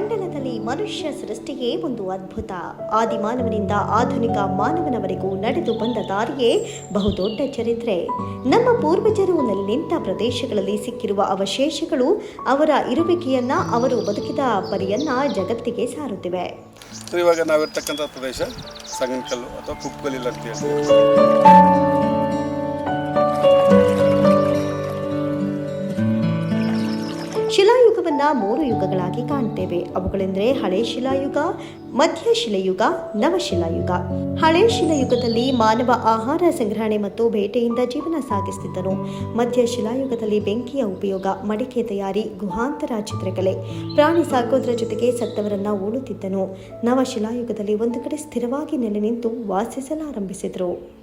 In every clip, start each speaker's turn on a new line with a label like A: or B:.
A: ಇಡೀ ಭೂಮಂಡಲದಲ್ಲಿ ಮನುಷ್ಯ ಸೃಷ್ಟಿಯೇ ಒಂದು ಅದ್ಭುತ. ಆದಿಮಾನವನಿಂದ ಆಧುನಿಕ ಮಾನವನವರೆಗೂ ನಡೆದು ಬಂದ ದಾರಿಯೇ ಬಹುದೊಡ್ಡ ಚರಿತ್ರೆ. ನಮ್ಮ ಪೂರ್ವಜರು ನೆಲೆನಿಂತ ಪ್ರದೇಶಗಳಲ್ಲಿ ಸಿಕ್ಕಿರುವ ಅವಶೇಷಗಳು ಅವರ ಇರುವಿಕೆಯನ್ನ ಅವರು ಬದುಕಿದ ಪರಿಯನ್ನ ಜಗತ್ತಿಗೆ ಸಾರುತ್ತಿವೆ.
B: ಇವಾಗ ನಾವಿರ್ತಕ್ಕಂಥ ಪ್ರದೇಶ ಸಂಗನಕಲ್ಲು ಅಥವಾ ಕುಪ್ಪಲಿಲ್ಲ ಅಂತ ಹೇಳಿ
A: ಶಿಲಾಯುಗವನ್ನ ಮೂರು ಯುಗಗಳಾಗಿ ಕಾಣ್ತೇವೆ. ಅವುಗಳೆಂದರೆ ಹಳೆ ಶಿಲಾಯುಗ, ಮಧ್ಯ ಶಿಲಾಯುಗ ನವಶಿಲಾಯುಗ ಹಳೆ ಶಿಲಾಯುಗದಲ್ಲಿ ಮಾನವ ಆಹಾರ ಸಂಗ್ರಹಣೆ ಮತ್ತು ಬೇಟೆಯಿಂದ ಜೀವನ ಸಾಗಿಸುತ್ತಿದ್ದನು ಮಧ್ಯ ಶಿಲಾಯುಗದಲ್ಲಿ ಬೆಂಕಿಯ ಉಪಯೋಗ, ಮಡಿಕೆ ತಯಾರಿ, ಗುಹಾಂತರ ಚಿತ್ರಕಲೆ. ಪ್ರಾಣಿ ಸಾಕೋದ್ರ ಜೊತೆಗೆ ಸತ್ತವರನ್ನ ಓಡುತ್ತಿದ್ದನು ನವಶಿಲಾಯುಗದಲ್ಲಿ ಒಂದು ಕಡೆ ಸ್ಥಿರವಾಗಿ ನೆಲೆ ನಿಂತು ವಾಸಿಸಲಾರಂಭಿಸಿದರು.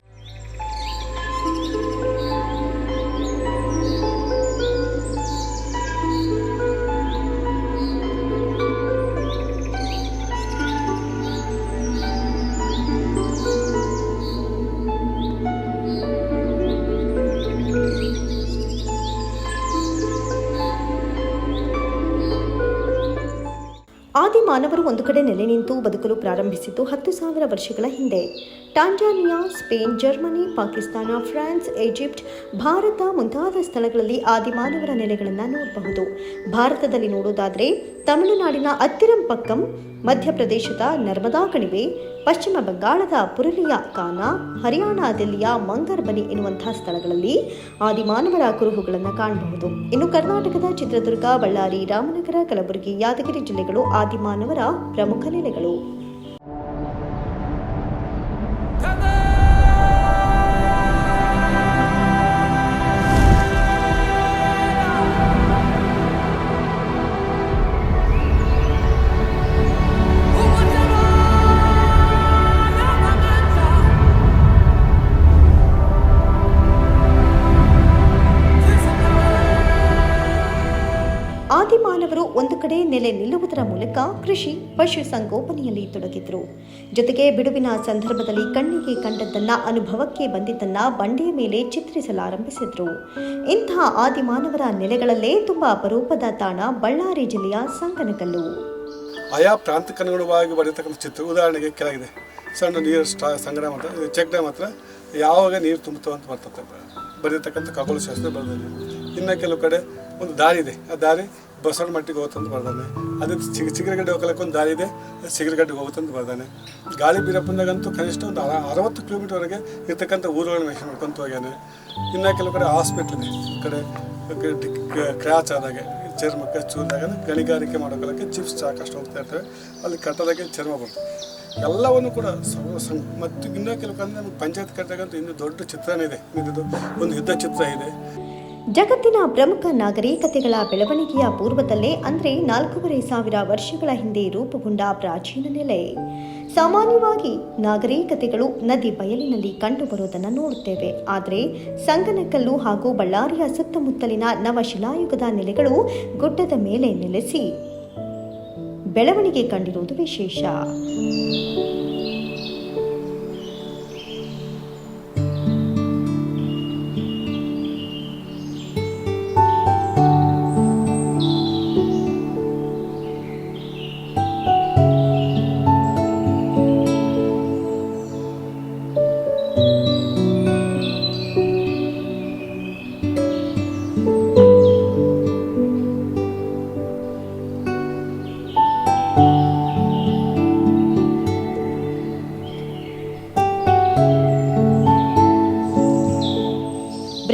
A: ಮಾನವರು ಒಂದು ಕಡೆ ನೆಲೆ ನಿಂತು ಬದುಕಲು ಪ್ರಾರಂಭಿಸಿದ್ದು ಹತ್ತು ಸಾವಿರ ವರ್ಷಗಳ ಹಿಂದೆ. Tanzania, Spain, Germany, Pakistan, France, Egypt, Bharat ಮುಂತಾದ ಸ್ಥಳಗಳಲ್ಲಿ ಆದಿ ಮಾನವರ ನೆಲೆಗಳನ್ನು ನೋಡಬಹುದು. ಭಾರತದಲ್ಲಿ ನೋಡೋದಾದರೆ ತಮಿಳುನಾಡಿನ ಅತ್ತಿರಂಪಕ್ಕಂ ಮಧ್ಯಪ್ರದೇಶದ ನರ್ಮದಾ ಕಣಿವೆ ಪಶ್ಚಿಮ ಬಂಗಾಳದ ಪುರುಲಿಯಾ ಕಾನ, ಹರಿಯಾಣ, ದಿಲ್ಲಿಯ ಮಂಗರ್ಬನಿ ಎನ್ನುವಂತಹ ಸ್ಥಳಗಳಲ್ಲಿ ಆದಿಮಾನವರ ಕುರುಹುಗಳನ್ನು ಕಾಣಬಹುದು. ಇನ್ನು ಕರ್ನಾಟಕದ ಚಿತ್ರದುರ್ಗ, ಬಳ್ಳಾರಿ, ರಾಮನಗರ, ಕಲಬುರಗಿ, ಯಾದಗಿರಿ ಜಿಲ್ಲೆಗಳು ಆದಿಮಾನವರ ಪ್ರಮುಖ ನೆಲೆಗಳು. ಕಡೆ ನೆಲೆ ನಿಲ್ಲುವುದರ ಮೂಲಕ ಕೃಷಿ, ಪಶು ಸಂಗೋಪನೆಯಲ್ಲಿ ತೊಡಗಿದ್ರು. ಜೊತೆಗೆ ಬಿಡುವಿನ ಸಂದರ್ಭದಲ್ಲಿ ಕಣ್ಣಿಗೆ ಕಂಡದ್ದನ್ನ ಅನುಭವಕ್ಕೆ ಬಂದಿದ್ದನ್ನ ಬಂಡೆಯ ಮೇಲೆ ಚಿತ್ರಿಸಲಾರಂಭಿಸಿದ್ರು. ಇಂತಹ ಆದಿಮಾನವರ ನೆಲೆಗಳಲ್ಲೇ ತುಂಬಾ ಅಪರೂಪದ ತಾಣ ಬಳ್ಳಾರಿ ಜಿಲ್ಲೆಯ ಸಂಗನಕಲ್ಲು.
B: ಆಯಾ ಪ್ರಾಂತಕ್ಕನುಗುಣವಾಗಿ ಬರೆಯತಕ್ಕಂಥ ಚಿತ್ರ, ಉದಾಹರಣೆಗೆ ಕೆಳಗಿದೆ. ಸಣ್ಣ ನೀರು ಸ್ಟಾ, ಸಂಗ್ರಹ ಮಾತ್ರ, ಚೆಕ್ ಡ್ಯಾಮ್ ಹತ್ರ ಯಾವಾಗ ನೀರು ತುಂಬುತ್ತೋ ಅಂತ ಬರ್ತದೆ. ಬರೆಯತಕ್ಕಂಥ ಖಗೋಳ ಶಾಸ್ತ್ರ ಬರೆದಿದೆ. ಇನ್ನು ಕೆಲವು ಕಡೆ ಒಂದು ದಾರಿ ಇದೆ. ಆ ದಾರಿ ಬಸವನ ಮಟ್ಟಿಗೆ ಹೋಗುತ್ತಂತ ಬರ್ದಾನೆ. ಅದೇ ಚಿಗ ಚಿಗರಗಡ್ಡೆ ಹೋಗಲಕ್ಕೆ ಒಂದು ದಾರಿ ಇದೆ ಸಿಗರಗಡ್ಡೆಗೆ ಹೋಗುತ್ತಂತ ಬರ್ದಾನೆ. ಗಾಳಿ ಬೀರಪ್ಪಂದಾಗಂತೂ ಕನಿಷ್ಠ ಒಂದು ಅರ ಅರವತ್ತು ಕಿಲೋಮೀಟರ್ವರೆಗೆ ಇರ್ತಕ್ಕಂಥ ಊರುಗಳನ್ನ ಮೆಷನ್ ಮಾಡ್ಕೊತ ಹೋಗ್ಯಾನೆ. ಇನ್ನು ಕೆಲವು ಕಡೆ ಹಾಸ್ಪಿಟ್ಲ್ ಇದೆ. ಕಡೆ ಕ್ರ್ಯಾಚ್ ಆದಾಗೆ ಚರ್ಮಕ್ಕೆ ಚೂರಿದಾಗ ಗಣಿಗಾರಿಕೆ ಮಾಡೋಕ್ಕೆ ಚಿಪ್ಸ್ ಸಾಕಷ್ಟು ಹೋಗ್ತಾ ಇರ್ತವೆ. ಅಲ್ಲಿ ಕಟ್ಟೋದಾಗೆ ಚರ್ಮ ಬರುತ್ತೆ. ಎಲ್ಲವನ್ನು ಕೂಡ ಮತ್ತು ಇನ್ನೂ ಕೆಲವು ಕಡೆ ನಮಗೆ ಪಂಚಾಯತ್ ಕಟ್ಟಿದಾಗಂತೂ ಇನ್ನೂ ದೊಡ್ಡ ಚಿತ್ರನೇ ಇದೆ. ಇದು ಒಂದು ಯುದ್ಧ ಚಿತ್ರ ಇದೆ.
A: ಜಗತ್ತಿನ ಪ್ರಮುಖ ನಾಗರಿಕತೆಗಳ ಬೆಳವಣಿಗೆಯ ಪೂರ್ವದಲ್ಲೇ ಅಂದರೆ ನಾಲ್ಕೂವರೆ ಸಾವಿರ ವರ್ಷಗಳ ಹಿಂದೆ ರೂಪುಗೊಂಡ ಪ್ರಾಚೀನ ನೆಲೆ. ಸಾಮಾನ್ಯವಾಗಿ ನಾಗರಿಕತೆಗಳು ನದಿ ಬಯಲಿನಲ್ಲಿ ಕಂಡುಬರುವುದನ್ನು ನೋಡುತ್ತೇವೆ. ಆದರೆ ಸಂಗನಕಲ್ಲು ಹಾಗೂ ಬಳ್ಳಾರಿಯ ಸುತ್ತಮುತ್ತಲಿನ ನವಶಿಲಾಯುಗದ ನೆಲೆಗಳು ಗುಡ್ಡದ ಮೇಲೆ ನೆಲೆಸಿ ಬೆಳವಣಿಗೆ ಕಂಡಿರುವುದು ವಿಶೇಷ.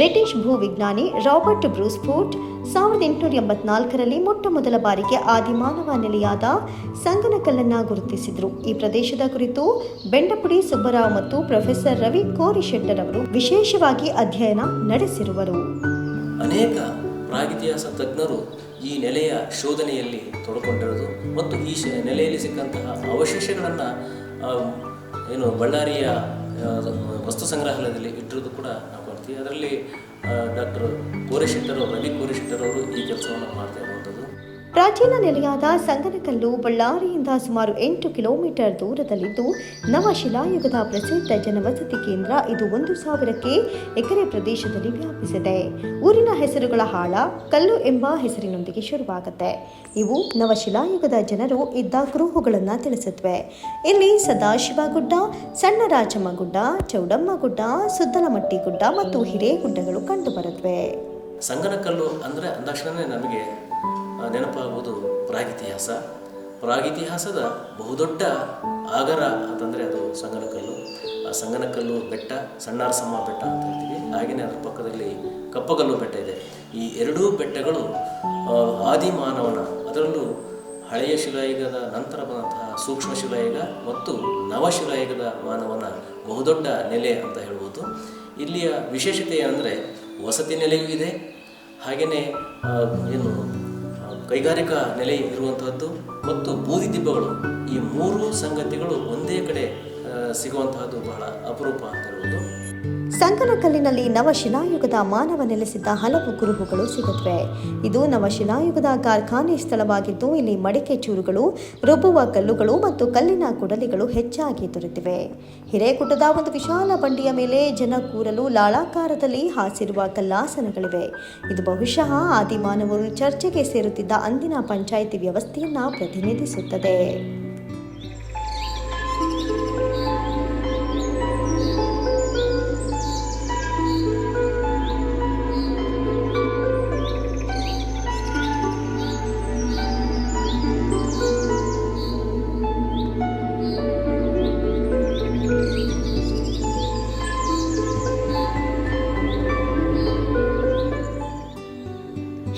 A: ಬ್ರಿಟಿಷ್ ಭೂವಿಜ್ಞಾನಿ ರಾಬರ್ಟ್ ಬ್ರೂಸ್ಫೋರ್ಟ್ ಸಾವಿರದ ಎಂಟುನೂರ ಎಂಬತ್ನಾಲ್ಕರಲ್ಲಿ ಮೊಟ್ಟ ಮೊದಲ ಬಾರಿಗೆ ಆದಿಮಾನವ ನೆಲೆಯಾದ ಸಂಗನಕಲ್ಲನ್ನು ಗುರುತಿಸಿದರು. ಈ ಪ್ರದೇಶದ ಕುರಿತು ಬೆಂಡಪುಡಿ ಸುಬ್ಬರಾವ್ ಮತ್ತು ಪ್ರೊಫೆಸರ್ ರವಿ ಕೋರಿಶೆಟ್ಟರ್ ಅವರು ವಿಶೇಷವಾಗಿ ಅಧ್ಯಯನ ನಡೆಸಿರುವರು.
C: ಅನೇಕ ಪ್ರಾಗಿತಿಹಾಸ ತಜ್ಞರು ಈ ನೆಲೆಯ ಶೋಧನೆಯಲ್ಲಿ ತೊಡಕೊಂಡಿರುವುದು ಮತ್ತು ಈ ನೆಲೆಯಲ್ಲಿ ಸಿಕ್ಕಂತಹ ಅವಶೇಷಗಳನ್ನು ಏನು ಬಳ್ಳಾರಿಯ ವಸ್ತು ಸಂಗ್ರಹಾಲಯದಲ್ಲಿ ಇಟ್ಟಿರೋದು ಕೂಡ ಕಾಣ್ತೀವಿ ಅದರಲ್ಲಿ ಡಾಕ್ಟರ್ ಕೋರೆಶೆಟ್ಟರ್ ಅವರು ರವಿ ಕೋರೆಶೆಟ್ಟರ್ ಅವರು ಈ ಕೆಲಸವನ್ನು ಮಾಡ್ತಾ ಇರುವಂಥದ್ದು
A: ಪ್ರಾಚೀನ ನೆಲೆಯಾದ ಸಂಗನಕಲ್ಲು ಬಳ್ಳಾರಿಯಿಂದ ಸುಮಾರು ಎಂಟು ಕಿಲೋಮೀಟರ್ ದೂರದಲ್ಲಿದ್ದು, ನವಶಿಲಾಯುಗದ ಪ್ರಸಿದ್ಧ ಜನವಸತಿ ಕೇಂದ್ರ ಇದು ಒಂದು ಸಾವಿರಕ್ಕೆ ಎಕರೆ ಪ್ರದೇಶದಲ್ಲಿ ವ್ಯಾಪಿಸಿದೆ. ಊರಿನ ಹೆಸರುಗಳ ಹಾಳ, ಕಲ್ಲು ಎಂಬ ಹೆಸರಿನೊಂದಿಗೆ ಶುರುವಾಗುತ್ತೆ. ಇವು ನವಶಿಲಾಯುಗದ ಜನರು ಇದ್ದ ಕುರುಹುಗಳನ್ನು ತಿಳಿಸುತ್ತವೆ ಇಲ್ಲಿ ಸದಾಶಿವಗುಡ್ಡ ಸಣ್ಣ ರಾಜಮ್ಮ ಗುಡ್ಡ ಚೌಡಮ್ಮ ಗುಡ್ಡ ಸುದ್ದಲಮಟ್ಟಿ ಗುಡ್ಡ ಮತ್ತು ಹಿರೇಗುಡ್ಡಗಳು ಕಂಡುಬರುತ್ತವೆ
C: ಸಂಗನಕಲ್ಲು ಅಂದರೆ ಅಂದಾಕ್ಷಣವೇ ನಮಗೆ ನೆನಪಾಗುವುದು ಪ್ರಾಗಿತಿಹಾಸ. ಪ್ರಾಗಿತಿಹಾಸದ ಬಹುದೊಡ್ಡ ಆಗರ ಅಂತಂದರೆ ಅದು ಸಂಗನಕಲ್ಲು. ಆ ಸಂಗನಕಲ್ಲು ಬೆಟ್ಟ, ಸಣ್ಣಾರಸಮ್ಮ ಬೆಟ್ಟ ಅಂತ ಹೇಳ್ತೀವಿ. ಹಾಗೆಯೇ ಅದರ ಪಕ್ಕದಲ್ಲಿ ಕಪ್ಪಗಲ್ಲು ಬೆಟ್ಟ ಇದೆ. ಈ ಎರಡೂ ಬೆಟ್ಟಗಳು ಆದಿ ಮಾನವನ ಅದರಲ್ಲೂ ಹಳೆಯ ಶಿಲಾಯುಗದ ನಂತರ ಬಂದಂತಹ ಸೂಕ್ಷ್ಮ ಶಿಲಾಯುಗ ಮತ್ತು ನವಶಿಲಾಯುಗದ ಮಾನವನ ಬಹುದೊಡ್ಡ ನೆಲೆ ಅಂತ ಹೇಳ್ಬೋದು. ಇಲ್ಲಿಯ ವಿಶೇಷತೆ ಅಂದರೆ ವಸತಿ ನೆಲೆಯೂ ಇದೆ. ಹಾಗೆಯೇ ಏನು ಕೈಗಾರಿಕಾ ನೆಲೆ ಇರುವಂತಹದ್ದು ಮತ್ತು ಬೂದಿ ದಿಬ್ಬಗಳು ಈ ಮೂರು ಸಂಗತಿಗಳು ಒಂದೇ ಕಡೆ ಸಿಗುವಂತಹದ್ದು ಬಹಳ ಅಪರೂಪ ಅಂತ ಹೇಳ್ಬೋದು.
A: ಸಂಕನಕಲ್ಲಿನಲ್ಲಿ ನವಶಿಲಾಯುಗದ ಮಾನವ ನೆಲೆಸಿದ್ದ ಹಲವು ಕುರುಹುಗಳು ಸಿಗುತ್ತವೆ. ಇದು ನವಶಿಲಾಯುಗದ ಕಾರ್ಖಾನೆ ಸ್ಥಳವಾಗಿದ್ದು, ಇಲ್ಲಿ ಮಡಿಕೆ ಚೂರುಗಳು, ರುಬ್ಬುವ ಕಲ್ಲುಗಳು ಮತ್ತು ಕಲ್ಲಿನ ಕುಡಲಿಗಳು ಹೆಚ್ಚಾಗಿ ದೊರೆತಿವೆ. ಹಿರೇಕುಟದ ಒಂದು ವಿಶಾಲ ಬಂಡಿಯ ಮೇಲೆ ಜನ ಕೂರಲು ಲಾಳಾಕಾರದಲ್ಲಿ ಹಾಸಿರುವ ಕಲ್ಲಾಸನಗಳಿವೆ. ಇದು ಬಹುಶಃ ಆದಿಮಾನವರು ಚರ್ಚೆಗೆ ಸೇರುತ್ತಿದ್ದ ಅಂದಿನ ಪಂಚಾಯಿತಿ ವ್ಯವಸ್ಥೆಯನ್ನು ಪ್ರತಿನಿಧಿಸುತ್ತದೆ.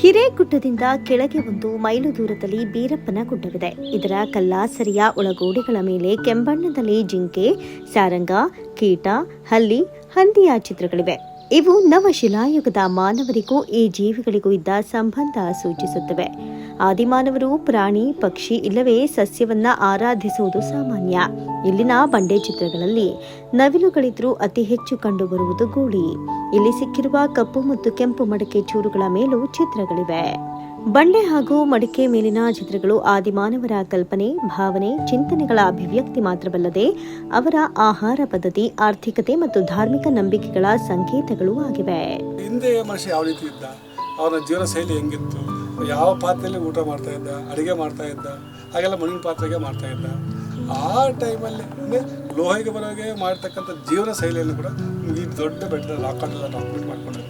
A: ಹಿರೇಗುಡ್ಡದಿಂದ ಕೆಳಗೆ ಒಂದು ಮೈಲು ದೂರದಲ್ಲಿ ಬೀರಪ್ಪನ ಗುಡ್ಡವಿದೆ. ಇದರ ಕಲ್ಲಾಸರಿಯ ಒಳಗೋಡೆಗಳ ಮೇಲೆ ಕೆಂಬಣ್ಣದಲ್ಲಿ ಜಿಂಕೆ, ಸಾರಂಗ, ಕೀಟ, ಹಲ್ಲಿ, ಹಂದಿಯ ಚಿತ್ರಗಳಿವೆ. ಇವು ನವಶಿಲಾಯುಗದ ಮಾನವರಿಗೂ ಈ ಜೀವಿಗಳಿಗೂ ಇದ್ದ ಸಂಬಂಧ ಸೂಚಿಸುತ್ತವೆ. ಆದಿಮಾನವರು ಪ್ರಾಣಿ, ಪಕ್ಷಿ ಇಲ್ಲವೇ ಸಸ್ಯವನ್ನ ಆರಾಧಿಸುವುದು ಸಾಮಾನ್ಯ. ಇಲ್ಲಿನ ಬಂಡೆ ಚಿತ್ರಗಳಲ್ಲಿ ನವಿಲುಗಳಿದ್ರೂ ಅತಿ ಹೆಚ್ಚು ಕಂಡುಬರುವುದು ಗೂಳಿ. ಇಲ್ಲಿ ಸಿಕ್ಕಿರುವ ಕಪ್ಪು ಮತ್ತು ಕೆಂಪು ಮಡಕೆ ಚೂರುಗಳ ಮೇಲೂ ಚಿತ್ರಗಳಿವೆ. ಬಂಡೆ ಹಾಗೂ ಮಡಿಕೆ ಮೇಲಿನ ಚಿತ್ರಗಳು ಆದಿಮಾನವರ ಕಲ್ಪನೆ, ಭಾವನೆ, ಚಿಂತನೆಗಳ ಅಭಿವ್ಯಕ್ತಿ ಮಾತ್ರವಲ್ಲದೆ ಅವರ ಆಹಾರ ಪದ್ಧತಿ, ಆರ್ಥಿಕತೆ ಮತ್ತು ಧಾರ್ಮಿಕ ನಂಬಿಕೆಗಳ ಸಂಕೇತಗಳು ಆಗಿವೆ.
B: ಹಿಂದೆ ಮನುಷ್ಯ ಯಾವ ರೀತಿ ಇದ್ದ? ಅವನ ಜೀವನ ಶೈಲಿ ಹೆಂಗಿತ್ತು? ಯಾವ ಪಾತ್ರೆಯಲ್ಲಿ ಊಟ ಮಾಡ್ತಾ ಇದ್ದ? ಅಡುಗೆ ಮಾಡ್ತಾ ಇದ್ದ? ಹಾಗೆಲ್ಲ ಮಣ್ಣಿನ ಪಾತ್ರೆಗೆ ಮಾಡ್ತಾ ಇದ್ದ. ಆ ಟೈಮಲ್ಲಿ ಅಂದರೆ ಲೋಹಗೆ ಬರೋಗೆ ಮಾಡ್ತಕ್ಕಂಥ ಜೀವನ ಶೈಲಿಯನ್ನು ಕೂಡ ಈ ದೊಡ್ಡ ಬೆಟ್ಟದ ರಾಕೆಲ್ಲ ಡಾಕ್ಯುಮೆಂಟ್ ಮಾಡ್ಕೊಂಡ್ರೆ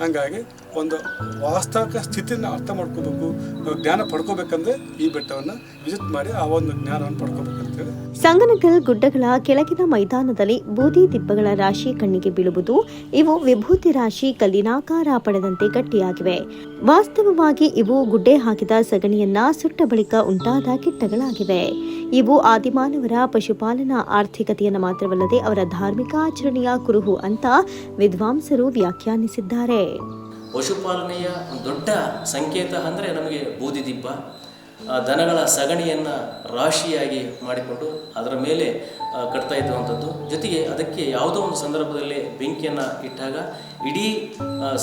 B: ಹಾಗಾಗಿ ಒಂದು ವಾಸ್ತವಿಕ ಸ್ಥಿತಿನ ಅರ್ಥ ಮಾಡ್ಕೋಬೇಕು, ಜ್ಞಾನ ಪಡ್ಕೋಬೇಕಂದ್ರೆ ಈ ಬೆಟ್ಟವನ್ನು ವಿಸಿಟ್ ಮಾಡಿ ಆ ಒಂದು ಜ್ಞಾನವನ್ನು ಪಡ್ಕೋಬೇಕಂತೇಳಿ
A: ಸಂಗನಕಲ್ ಗುಡ್ಡಗಳ ಕೆಳಗಿನ ಮೈದಾನದಲ್ಲಿ ಬೂದಿ ದಿಬ್ಬಗಳ ರಾಶಿ ಕಣ್ಣಿಗೆ ಬೀಳುವುದು. ಇವು ವಿಭೂತಿ ರಾಶಿ ಕಲ್ಲಿನಾಕಾರ ಪಡೆದಂತೆ ಗಟ್ಟಿಯಾಗಿವೆ. ವಾಸ್ತವವಾಗಿ ಇವು ಗುಡ್ಡೆ ಹಾಕಿದ ಸಗಣಿಯನ್ನ ಸುಟ್ಟ ಬಳಿಕ ಉಂಟಾದ ಕಿಟ್ಟಗಳಾಗಿವೆ. ಇವು ಆದಿಮಾನವರ ಪಶುಪಾಲನಾ ಆರ್ಥಿಕತೆಯನ್ನು ಮಾತ್ರವಲ್ಲದೆ ಅವರ ಧಾರ್ಮಿಕ ಆಚರಣೆಯ ಕುರುಹು ಅಂತ ವಿದ್ವಾಂಸರು ವ್ಯಾಖ್ಯಾನಿಸಿದ್ದಾರೆ.
C: ಪಶುಪಾಲನೆಯ ದೊಡ್ಡ ಸಂಕೇತ ಅಂದ್ರೆ ನಮಗೆ ಬೂದಿ ದಿಬ್ಬ. ದನಗಳ ಸಗಣಿಯನ್ನು ರಾಶಿಯಾಗಿ ಮಾಡಿಕೊಂಡು ಅದರ ಮೇಲೆ ಕಟ್ತಾ ಇದ್ದುವಂಥದ್ದು. ಜೊತೆಗೆ ಅದಕ್ಕೆ ಯಾವುದೋ ಒಂದು ಸಂದರ್ಭದಲ್ಲಿ ಬೆಂಕಿಯನ್ನು ಇಟ್ಟಾಗ ಇಡೀ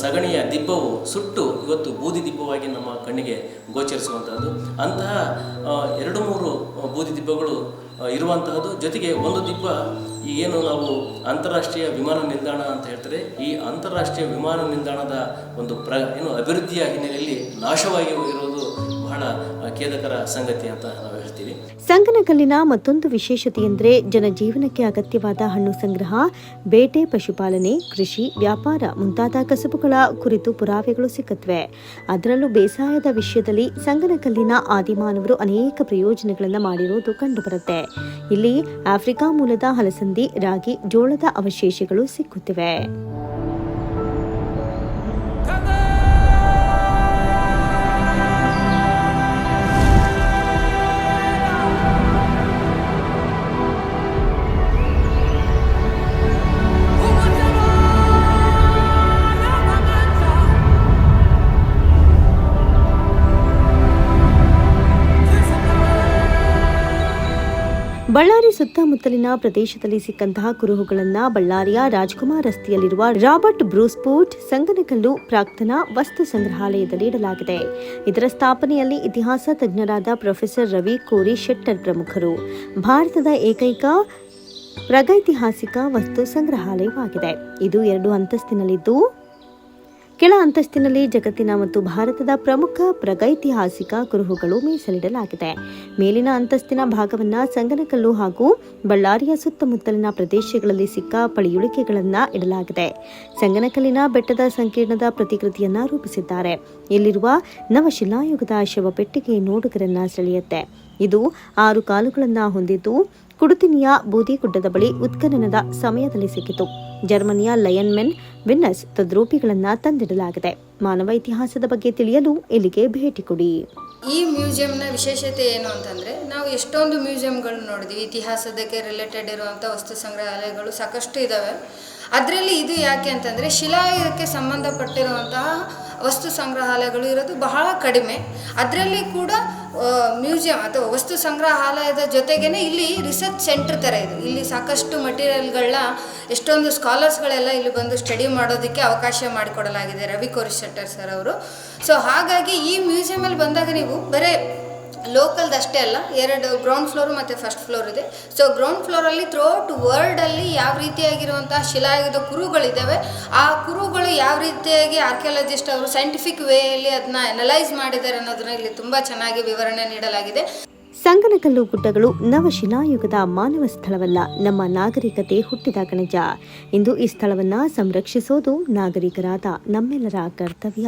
C: ಸಗಣಿಯ ದಿಬ್ಬವು ಸುಟ್ಟು ಇವತ್ತು ಬೂದಿ ದಿಬ್ಬವಾಗಿ ನಮ್ಮ ಕಣ್ಣಿಗೆ ಗೋಚರಿಸುವಂಥದ್ದು. ಅಂತಹ ಎರಡು ಮೂರು ಬೂದಿ ದಿಬ್ಬಗಳು ಇರುವಂತಹದ್ದು. ಜೊತೆಗೆ ಒಂದು ದಿಬ್ಬ ಏನು ನಾವು ಅಂತಾರಾಷ್ಟ್ರೀಯ ವಿಮಾನ ನಿಲ್ದಾಣ ಅಂತ ಹೇಳ್ತಾರೆ. ಈ ಅಂತಾರಾಷ್ಟ್ರೀಯ ವಿಮಾನ ನಿಲ್ದಾಣದ ಒಂದು ಪ್ರ, ಏನು ಅಭಿವೃದ್ಧಿಯ ಹಿನ್ನೆಲೆಯಲ್ಲಿ ನಾಶವಾಗಿ ಇರುವುದು ಬಹಳ ಖೇದಕರ ಸಂಗತಿ ಅಂತ ನಾವು ಹೇಳ್ತೀವಿ.
A: ಸಂಗನಕಲ್ಲಿನ ಮತ್ತೊಂದು ವಿಶೇಷತೆ ಎಂದರೆ ಜನಜೀವನಕ್ಕೆ ಅಗತ್ಯವಾದ ಹಣ್ಣು ಸಂಗ್ರಹ, ಬೇಟೆ, ಪಶುಪಾಲನೆ, ಕೃಷಿ, ವ್ಯಾಪಾರ ಮುಂತಾದ ಕಸುಬುಗಳ ಕುರಿತು ಪುರಾವೆಗಳು ಸಿಕ್ಕತ್ವೆ. ಅದರಲ್ಲೂ ಬೇಸಾಯದ ವಿಷಯದಲ್ಲಿ ಸಂಗನಕಲ್ಲಿನ ಆದಿಮಾನವರು ಅನೇಕ ಪ್ರಯೋಜನಗಳನ್ನು ಮಾಡಿರುವುದು ಕಂಡುಬರುತ್ತೆ. ಇಲ್ಲಿ ಆಫ್ರಿಕಾ ಮೂಲದ ಹಲಸಂದಿ, ರಾಗಿ, ಜೋಳದ ಅವಶೇಷಗಳು ಸಿಕ್ಕುತ್ತಿವೆ. ಸುತ್ತಮುತ್ತಲಿನ ಪ್ರದೇಶದಲ್ಲಿ ಸಿಕ್ಕಂತಹ ಕುರುಹುಗಳನ್ನು ಬಳ್ಳಾರಿಯ ರಾಜ್ಕುಮಾರ್ ರಸ್ತೆಯಲ್ಲಿರುವ ರಾಬರ್ಟ್ ಬ್ರೂಸ್ಪೋರ್ಟ್ ಸಂಗನಕಲ್ಲು ಪ್ರಾಕ್ತನ ವಸ್ತು ಸಂಗ್ರಹಾಲಯದಲ್ಲಿ ಇಡಲಾಗಿದೆ. ಇದರ ಸ್ಥಾಪನೆಯಲ್ಲಿ ಇತಿಹಾಸ ತಜ್ಞರಾದ ಪ್ರೊಫೆಸರ್ ರವಿ ಕೋರಿ ಶೆಟ್ಟರ್ ಪ್ರಮುಖರು. ಭಾರತದ ಏಕೈಕ ಪ್ರಗೈತಿಹಾಸಿಕ ವಸ್ತು ಸಂಗ್ರಹಾಲಯವಾಗಿದೆ. ಇದು ಎರಡು ಅಂತಸ್ತಿನಲ್ಲಿದ್ದು ಕೆಳ ಅಂತಸ್ತಿನಲ್ಲಿ ಜಗತ್ತಿನ ಮತ್ತು ಭಾರತದ ಪ್ರಮುಖ ಪ್ರಗೈತಿಹಾಸಿಕ ಕುರುಹುಗಳು ಮೀಸಲಿಡಲಾಗಿದೆ. ಮೇಲಿನ ಅಂತಸ್ತಿನ ಭಾಗವನ್ನು ಸಂಗನಕಲ್ಲು ಹಾಗೂ ಬಳ್ಳಾರಿಯ ಸುತ್ತಮುತ್ತಲಿನ ಪ್ರದೇಶಗಳಲ್ಲಿ ಸಿಕ್ಕ ಪಳಿಯುಳಿಕೆಗಳನ್ನು ಇಡಲಾಗಿದೆ. ಸಂಗನಕಲ್ಲಿನ ಬೆಟ್ಟದ ಸಂಕೀರ್ಣದ ಪ್ರತಿಕೃತಿಯನ್ನು ರೂಪಿಸಿದ್ದಾರೆ. ಇಲ್ಲಿರುವ ನವಶಿಲಾಯುಗದ ಶವಪೆಟ್ಟಿಗೆ ನೋಡುಗರನ್ನ ಸೆಳೆಯುತ್ತೆ. ಇದು ಆರು ಕಾಲುಗಳನ್ನು ಹೊಂದಿದ್ದು, ಕುಡುತಿನಿಯ ಬೂದಿಗುಡ್ಡದ ಬಳಿ ಉತ್ಖನನದ ಸಮಯದಲ್ಲಿ ಸಿಕ್ಕಿತು. ಜರ್ಮನಿಯ ಲಯನ್ ಮೆನ್ ವಿನ್ನಸ್ ತದ್ರೂಪಿಗಳನ್ನ ತಂದಿಡಲಾಗಿದೆ. ಮಾನವ ಇತಿಹಾಸದ ಬಗ್ಗೆ ತಿಳಿಯಲು ಇಲ್ಲಿಗೆ ಭೇಟಿ ಕೊಡಿ.
D: ಈ ಮ್ಯೂಸಿಯಂನ ವಿಶೇಷತೆ ಏನು ಅಂತಂದರೆ, ನಾವು ಎಷ್ಟೊಂದು ಮ್ಯೂಸಿಯಂಗಳು ನೋಡಿದ್ವಿ, ಇತಿಹಾಸದಕ್ಕೆ ರಿಲೇಟೆಡ್ ಇರುವಂಥ ವಸ್ತು ಸಂಗ್ರಹಾಲಯಗಳು ಸಾಕಷ್ಟು ಇದ್ದಾವೆ ಅದರಲ್ಲಿ ಇದು ಯಾಕೆ ಅಂತಂದರೆ, ಶಿಲಾಯುಗಕ್ಕೆ ಸಂಬಂಧಪಟ್ಟಿರುವಂತಹ ವಸ್ತು ಸಂಗ್ರಹಾಲಯಗಳು ಇರೋದು ಬಹಳ ಕಡಿಮೆ. ಅದರಲ್ಲಿ ಕೂಡ ಮ್ಯೂಸಿಯಂ ಅಥವಾ ವಸ್ತು ಸಂಗ್ರಹಾಲಯದ ಜೊತೆಗೇ ಇಲ್ಲಿ ರಿಸರ್ಚ್ ಸೆಂಟ್ರ್ ಥರ ಇದೆ. ಇಲ್ಲಿ ಸಾಕಷ್ಟು ಮಟೀರಿಯಲ್ಗಳನ್ನ ಎಷ್ಟೊಂದು ಸ್ಕಾಲರ್ಸ್ಗಳೆಲ್ಲ ಇಲ್ಲಿ ಬಂದು ಸ್ಟಡಿ ಮಾಡೋದಕ್ಕೆ ಅವಕಾಶ ಮಾಡಿಕೊಡಲಾಗಿದೆ ರವಿ ಕೋರಿ ಶೆಟ್ಟರ್ ಸರ್ ಅವರು. ಸೊ ಹಾಗಾಗಿ ಈ ಮ್ಯೂಸಿಯಮಲ್ಲಿ ಬಂದಾಗ ನೀವು ಬರೀ ಲೋಕಲ್ದು ಅಷ್ಟೇ ಅಲ್ಲ, ಎರಡು ಗ್ರೌಂಡ್ ಫ್ಲೋರ್ ಮತ್ತು ಫಸ್ಟ್ ಫ್ಲೋರ್ ಇದೆ. ಸೊ ಗ್ರೌಂಡ್ ಫ್ಲೋರಲ್ಲಿ ಥ್ರೂಔಟ್ ವರ್ಲ್ಡಲ್ಲಿ ಯಾವ ರೀತಿಯಾಗಿರುವಂತಹ ಶಿಲಾಯುಗದ ಕುರುಗಳಿದ್ದಾವೆ, ಆ ಕುರುಗಳು ಯಾವ ರೀತಿಯಾಗಿ ಆರ್ಕಿಯಾಲಜಿಸ್ಟ್ ಅವರು ಸೈಂಟಿಫಿಕ್ ವೇಯಲ್ಲಿ ಅದನ್ನ ಅನಲೈಸ್ ಮಾಡಿದ್ದಾರೆ ಅನ್ನೋದನ್ನ ಇಲ್ಲಿ ತುಂಬ ಚೆನ್ನಾಗಿ ವಿವರಣೆ ನೀಡಲಾಗಿದೆ.
A: ಸಂಗನಕಲ್ಲು ಗುಡ್ಡಗಳು ನವಶಿಲಾಯುಗದ ಮಾನವ ಸ್ಥಳವಲ್ಲ, ನಮ್ಮ ನಾಗರಿಕತೆ ಹುಟ್ಟಿದ ಕಣಜ ಇಂದು ಈ ಸ್ಥಳವನ್ನು ಸಂರಕ್ಷಿಸೋದು ನಾಗರಿಕರಾದ ನಮ್ಮೆಲ್ಲರ ಕರ್ತವ್ಯ.